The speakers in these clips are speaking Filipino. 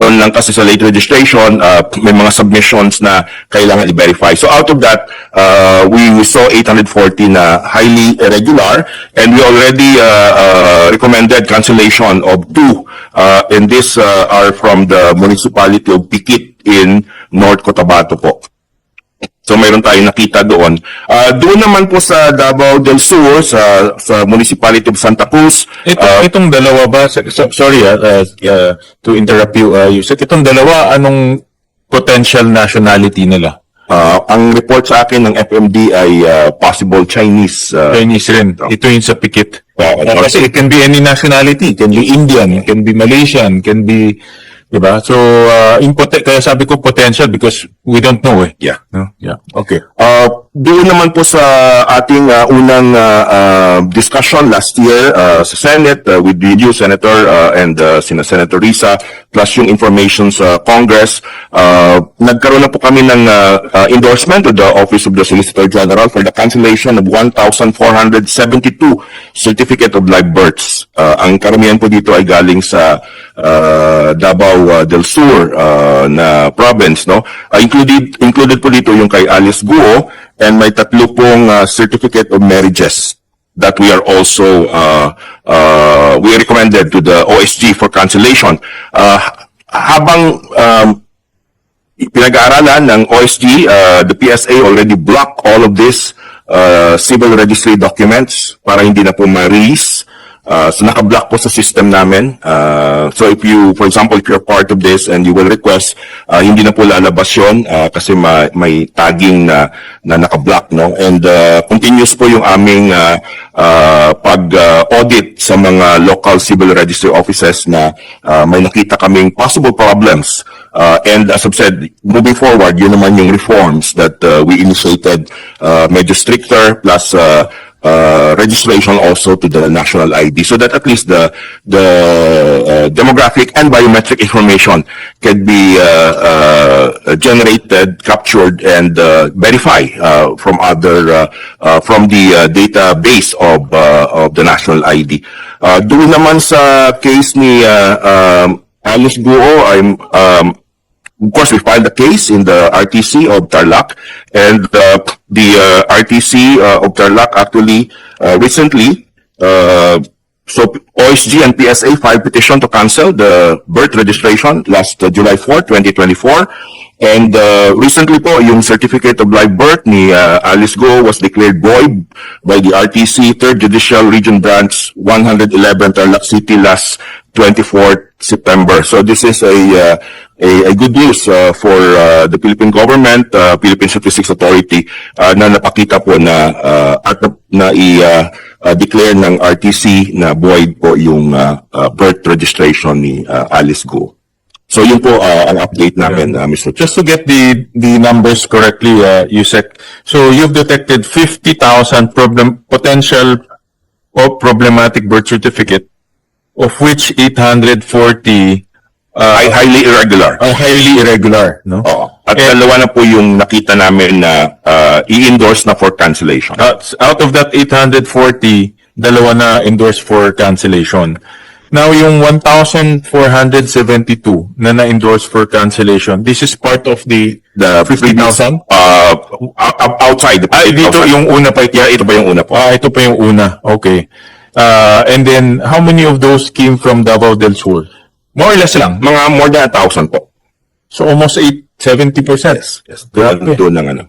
Doon lang kasi sa late registration, uh, may mga submissions na kailangan i-verify. So out of that, uh, we, we saw 840 na highly irregular and we already uh, uh, recommended cancellation of two. Uh, and these uh, are from the municipality of Pikit in North Cotabato po. So mayroon tayong nakita doon. Ah, doon naman po sa Davao del Sur, sa, sa Municipality of Santa Cruz, Ito, ah, itong dalawa ba, so- so- sorry uh, uh, to interrupt you, uh, Yusek, itong dalawa, anong potential nationality nila? ah, ang report sa akin ng FMD ay ah, possible Chinese. ah, Chinese rin. Ito yung sa pikit. Uh, kasi it can be any nationality. It can be Indian, it can be Malaysian, it can be, di ba? So, uh, impote- kaya sabi ko potential because we don't know eh. yeah. No? Yeah. Okay. Uh, doon naman po sa ating uh, unang uh, uh, discussion last year uh, sa Senate uh, with you, Senator, uh, and uh, sina Senator Risa, plus yung information sa Congress, uh, nagkaroon na po kami ng uh, uh, endorsement of the Office of the Solicitor General for the cancellation of 1,472 Certificate of Live Births. Uh, ang karamihan po dito ay galing sa uh, Davao uh, del Sur uh, na province, no? Uh, included included po dito yung kay Alice Guo and may tatlo pong uh, certificate of marriages that we are also uh, uh, we recommended to the OSG for cancellation. Uh, habang um, pinag-aaralan ng OSG, uh, the PSA already blocked all of these uh, civil registry documents para hindi na po ma-release. Uh, so naka-block po sa system namin. Uh, so if you, for example, if you're part of this and you will request, uh, hindi na po lalabas yun uh, kasi ma- may tagging na, na naka-block. No? And uh, continuous po yung aming uh, uh, pag-audit sa mga local civil registry offices na uh, may nakita kaming possible problems Uh, and as I've said, moving forward, yun naman yung reforms that uh, we initiated, uh, medyo stricter plus uh, uh, registration also to the national ID so that at least the the uh, demographic and biometric information can be uh, uh, generated, captured, and uh, verify uh, from other uh, uh, from the uh, database of uh, of the national ID. Uh, doon naman sa case ni uh, um, Alice Guo, I'm um, of course, we filed a case in the RTC of Tarlac, and uh, the uh, RTC uh, of Tarlac actually uh, recently, uh, so OSG and PSA filed petition to cancel the birth registration last uh, July 4, 2024. And uh, recently po, yung certificate of live birth ni uh, Alice Go was declared void by the RTC 3rd Judicial Region Branch 111 Tarlac City last 24th September. So this is a uh, a, a good news uh, for uh, the Philippine government, uh, Philippine Statistics Authority uh, na napakita po na uh, at na i uh, uh, declare ng RTC na void po yung uh, uh, birth registration ni uh, Alice Go. So yun po uh, ang update namin, uh, Mr. Just to get the the numbers correctly, uh, Yusek. So you've detected 50,000 problem potential or problematic birth certificate, of which 840 Ay, highly irregular. are highly irregular, no? Oo. At dalawa na po yung nakita namin na uh, i-endorse na for cancellation. Out, out of that 840, dalawa na endorsed for cancellation. Now, yung 1,472 na na-endorse for cancellation, this is part of the The 50,000? Uh, outside. Ay, dito outside. yung una pa. Yeah, ito pa yung una po. Ah, ito pa yung una. Okay. Uh, and then, how many of those came from Davao del Sur? More or less lang. Mga more than a thousand po. So, almost 8, 70%. Yes. Doon, Grabe. doon lang ano.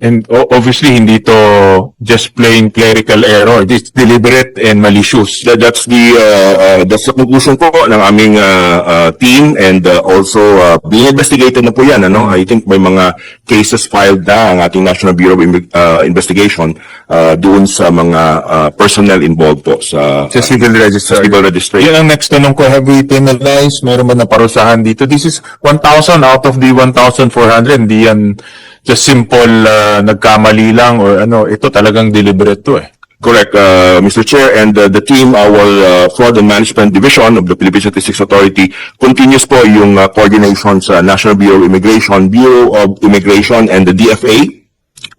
And obviously, hindi to just plain clerical error. It's deliberate and malicious. That, that's the uh, uh, that's the conclusion po ng aming uh, uh, team and uh, also uh, being investigated na po yan ano I think may mga cases filed na ang ating National Bureau of uh, Investigation uh, doon sa mga uh, personnel involved po sa Sa civil register. sa civil registration. Yan ang next tanong ko. Have we penalized? Meron ba na parusahan dito? This is 1,000 out of the 1,400. Hindi yan just simple uh, nagkamali lang or ano. Ito talagang deliberate to eh. Correct, uh, Mr. Chair, and uh, the team, our uh, Fraud and Management Division of the Philippine Statistics Authority continues po yung uh, coordination sa National Bureau of Immigration, Bureau of Immigration, and the DFA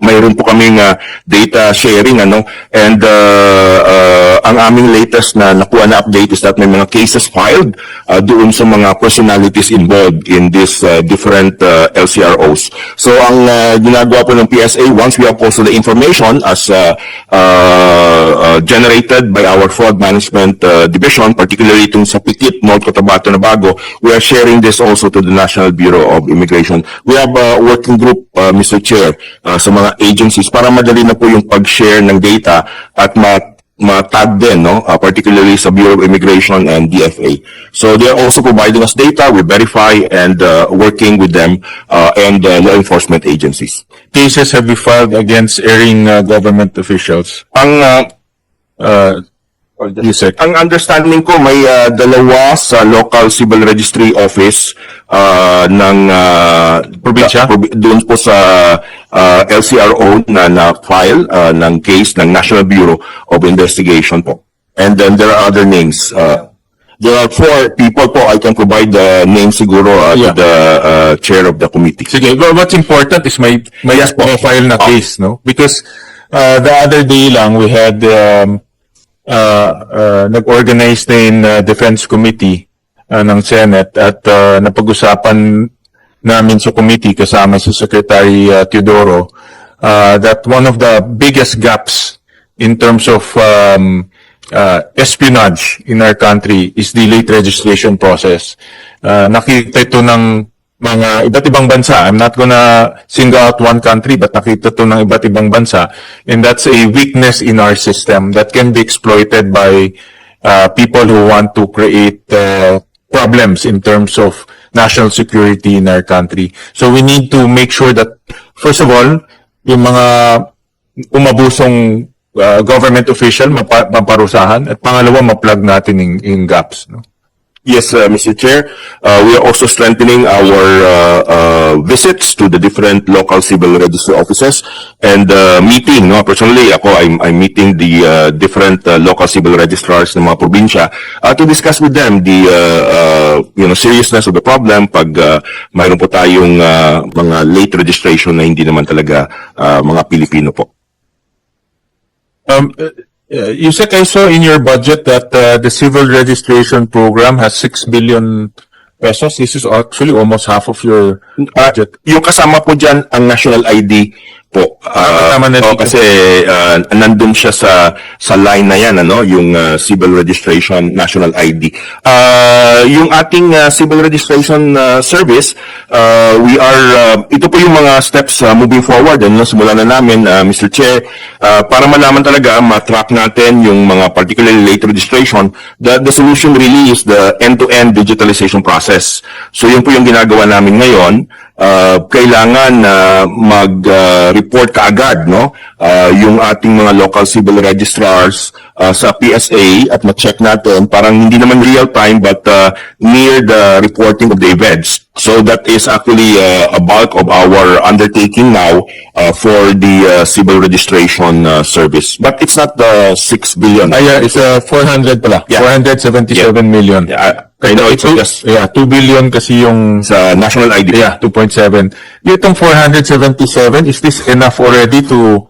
mayroon po kaming uh, data sharing ano and uh, uh, ang aming latest na nakuha na update is that may mga cases filed uh, doon sa mga personalities involved in this uh, different uh, LCROs. So ang uh, ginagawa po ng PSA once we have also the information as uh, uh, uh, generated by our fraud management uh, division particularly itong sa Pikit, North Cotabato, Nabago, we are sharing this also to the National Bureau of Immigration. We have a working group, uh, Mr. Chair, uh, sa mga agencies para madali na po yung pag-share ng data at ma ma-tag din, no? Uh, particularly sa Bureau of Immigration and DFA. So they are also providing us data, we verify and uh, working with them uh, and uh, law enforcement agencies. Cases have been filed against erring uh, government officials. Ang uh, Uh, Yusek. Ang understanding ko may uh, dalawa sa local civil registry office uh, ng uh, Probinsya? probi- doon po sa uh, LCRO na na-file uh, ng case ng National Bureau of Investigation po. And then there are other names. Uh, there are four people po. I can provide the name siguro uh, Yeah. to the uh, chair of the committee. Sige, well, what's important is may may, Yes po. may file na Oh. case, no? Because uh, the other day lang we had um, uh, uh, nag-organize din uh, Defense Committee uh, ng Senate at uh, napag-usapan namin sa committee kasama si Secretary uh, Teodoro uh, that one of the biggest gaps in terms of um, uh, espionage in our country is the late registration process. Uh, nakita ito ng mga iba't ibang bansa. I'm not gonna single out one country, but nakita to ng iba't ibang bansa. And that's a weakness in our system that can be exploited by uh, people who want to create uh, problems in terms of national security in our country. So we need to make sure that, first of all, yung mga umabusong uh, government official, mapa, maparusahan, at pangalawa, ma-plug natin yung, yung gaps. No? Yes, uh, Mr. Chair. Uh, we are also strengthening our uh, uh, visits to the different local civil register offices and uh, meeting. No, personally, ako I'm, I'm meeting the uh, different local civil registrars ng mga probinsya to discuss with them the uh, you know seriousness of the problem pag mayroon po tayong mga late registration na hindi naman talaga mga Pilipino po. Um, uh, Yusek, I saw in your budget that uh, the civil registration program has 6 billion pesos. This is actually almost half of your Ah, budget. yung kasama po dyan ang national ID po. Ah, tama na oh, kasi ah, nandun siya sa sa line na yan ano, yung ah, civil registration national ID. Ah, yung ating ah, civil registration ah, service, ah, we are ah, ito po yung mga steps ah, moving forward ano, simulan na namin ah, Mr. Chair ah, para malaman talaga ma-track natin yung mga particularly late registration. The the solution really is the end-to-end digitalization process. So yun po yung ginagawa namin ngayon uh, kailangan na mag-report kaagad no? Uh, yung ating mga local civil registrars uh, sa PSA at ma-check natin parang hindi naman real time but uh, near the reporting of the events so that is actually uh, a bulk of our undertaking now uh, for the uh, civil registration uh, service but it's not the 6 billion Ah, yeah, it's uh, 400 pala. Yeah. 477 million. Yeah, I know it's Two- just yeah, 2 billion kasi yung sa national ID Yeah, 2.7. Itong 477, is this enough already to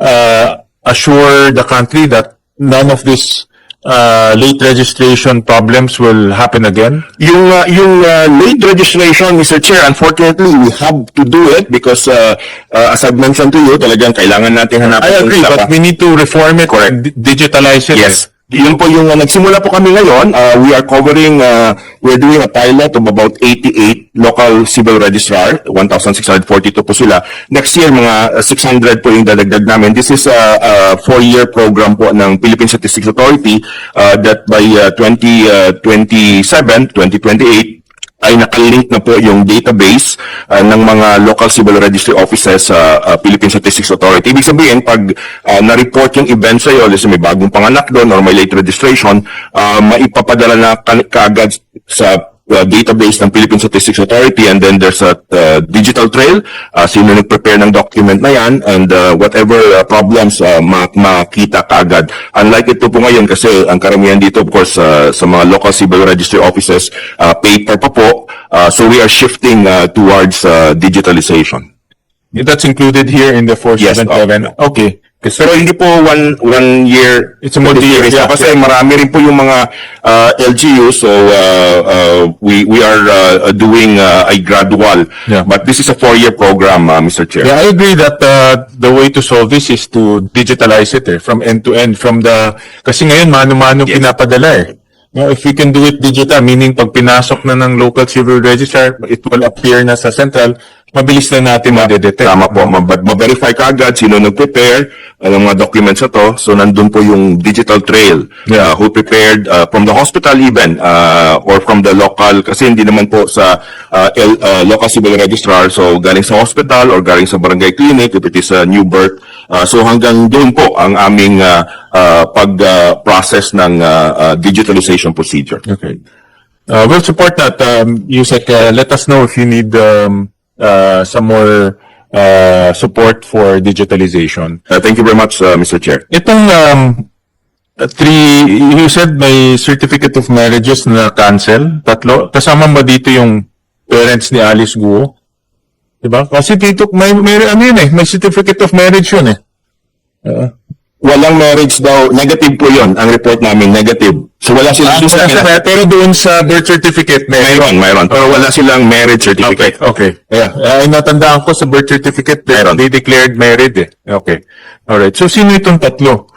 uh, assure the country that none of this uh, late registration problems will happen again? Yung uh, yung uh, late registration, Mr. Chair, unfortunately, we have to do it because uh, uh, as I've mentioned to you, talagang kailangan natin hanapin I agree, but we need to reform it, Correct. di- digitalize it. Yes. Yun po yung uh, nagsimula po kami ngayon. Uh, we are covering, uh, we're doing a pilot of about 88 local civil registrar. 1,642 po sila. Next year, mga uh, 600 po yung dadagdag namin. This is a, a four-year program po ng Philippine Statistics Authority uh, that by uh, 2027, 2028, ay nakalink na po yung database uh, ng mga local civil registry offices sa uh, Philippine Statistics Authority. Ibig sabihin, pag uh, na-report yung event sa'yo, let's may bagong panganak doon or may late registration, uh, maipapadala na ka- kaagad sa uh, database ng Philippine Statistics Authority and then there's a uh, digital trail, uh, sino nag-prepare ng document na yan and uh, whatever uh, problems uh, ma- makita kaagad. Unlike ito po ngayon kasi ang karamihan dito of course uh, sa mga local civil registry offices, uh, paper pa po. Uh, so we are shifting uh, towards uh, digitalization. That's included here in the Yes, 477? Okay. Kasi Pero hindi po one one year. It's a multi-year, yeah, kasi marami rin po yung mga uh, LGU so uh, uh, we we are uh, doing uh, a gradual. Yeah. But this is a four-year program, uh, Mr. Chair. Yeah, I agree that uh, the way to solve this is to digitalize it eh, from end to end. From the, kasi ngayon mano-mano pinapadala eh. No, if we can do it digital, meaning pag pinasok na ng local civil registrar, it will appear na sa central, mabilis na natin ma-detect. Tama po, mab- ma-verify ka agad sino nag-prepare uh, ng mga documents na to. So, nandun po yung digital trail. Yeah. Uh, who prepared uh, from the hospital even uh, or from the local, kasi hindi naman po sa uh, L- uh, local civil registrar. So, galing sa hospital or galing sa barangay clinic if it is a new birth. Uh, so, hanggang doon po ang aming uh, uh, pag-process ng uh, uh, digitalization procedure. Okay. Uh, we'll support that. Um, Yusek, uh, let us know if you need um, uh, some more uh, support for digitalization. Uh, thank you very much, uh, Mr. Chair. Itong um, uh, three, you said may certificate of marriages na cancel, tatlo. Kasama ba dito yung parents ni Alice Guo? Diba? Kasi dito, may, may, ano yun eh, may certificate of marriage yun eh. Walang marriage daw. Negative po yon ang report namin. Negative. So, wala silang... Ah, pero doon sa birth certificate, may Mayroon, mayroon. Pero wala silang marriage certificate. Okay. Yeah. Ay, natandaan ko sa birth certificate, they, Meron. they declared married eh. Okay. Alright. So, sino itong tatlo?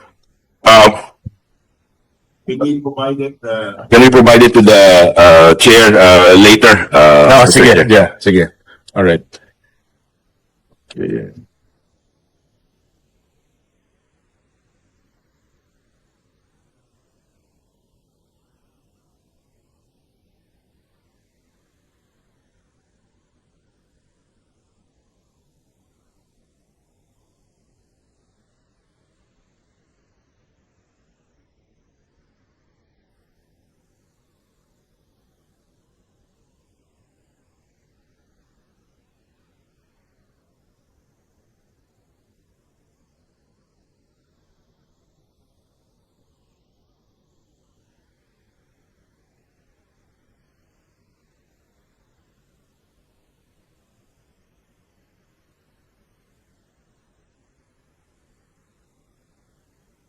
Uh, Can we provide it? Uh... can we provide it to the uh, chair uh, later? Uh, Ah, sige. Yeah, sige. Alright. Okay.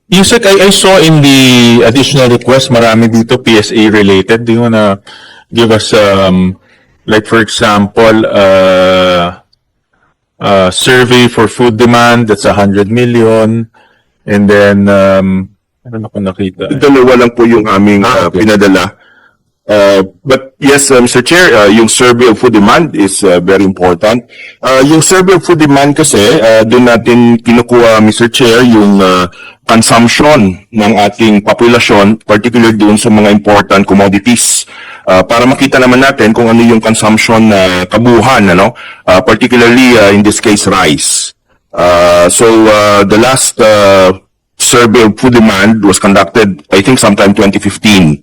Yusek, I, I saw in the additional request, marami dito PSA related. Do you wanna give us, um, like for example, uh, uh, survey for food demand, that's a hundred million. And then, um, ano na ko nakita? Dalawa lang po yung aming Ah, uh, okay. pinadala. Uh, but yes, uh, Mr. Chair, uh, yung survey of food demand is uh, very important. Uh, yung survey of food demand kasi, uh, doon natin kinukuha, Mr. Chair, yung uh, consumption ng ating populasyon, particularly doon sa mga important commodities. Uh, para makita naman natin kung ano yung consumption na kabuhan, ano? Uh, particularly uh, in this case, rice. Uh, so uh, the last uh, survey of food demand was conducted, I think, sometime 2015.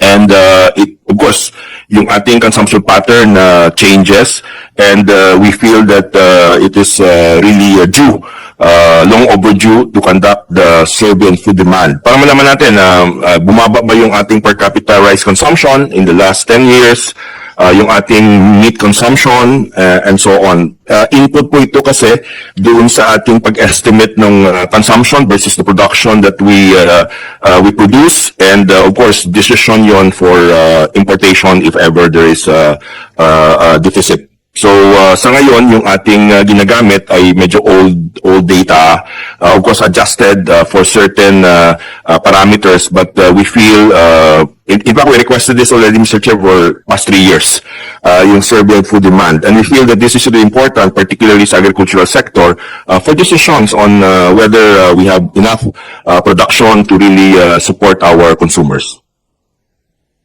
And uh, it, of course, yung ating consumption pattern uh, changes, and uh, we feel that uh, it is uh, really uh, due, uh, long overdue to conduct the survey on food demand. Para malaman natin, um, uh, bumaba ba yung ating per capita rice consumption in the last 10 years, uh, yung ating meat consumption, uh, and so on. Uh, input po ito kasi doon sa ating pag-estimate ng uh, consumption versus the production that we uh, uh, we produce and uh, of course decision yon for uh, importation if ever there is a uh, uh, deficit. So uh, sa ngayon yung ating uh, ginagamit ay medyo old old data uh, of course adjusted uh, for certain uh, uh, parameters but uh, we feel uh, in, in fact we requested this already Mr. Chair for past three years uh, yung of food demand and we feel that this is really important particularly sa agricultural sector uh, for decisions on uh, whether uh, we have enough uh, production to really uh, support our consumers.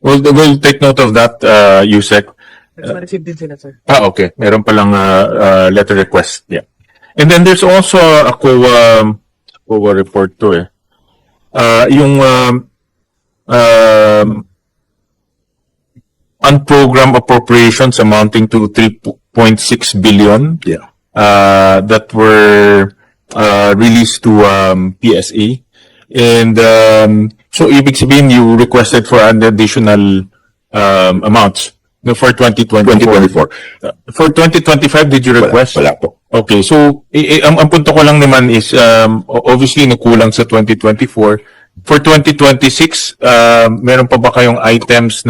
We'll, we'll take note of that, uh, Yusek. Ma-receive din sila, sir. Ah, okay. Meron palang uh, uh, letter request. Yeah. And then there's also a COA, COA report to eh. Uh, yung um, um, unprogrammed appropriations amounting to 3.6 billion Yeah. uh, that were uh, released to um, PSA. And um, so ibig sabihin you requested for an additional um, amounts no, for 2024. 2024. Uh, For 2025, did you request? Wala po. Okay, so i- i- ang, ang punto ko lang naman is um, o- obviously nakulang sa 2024. For 2026, uh, meron pa ba kayong items na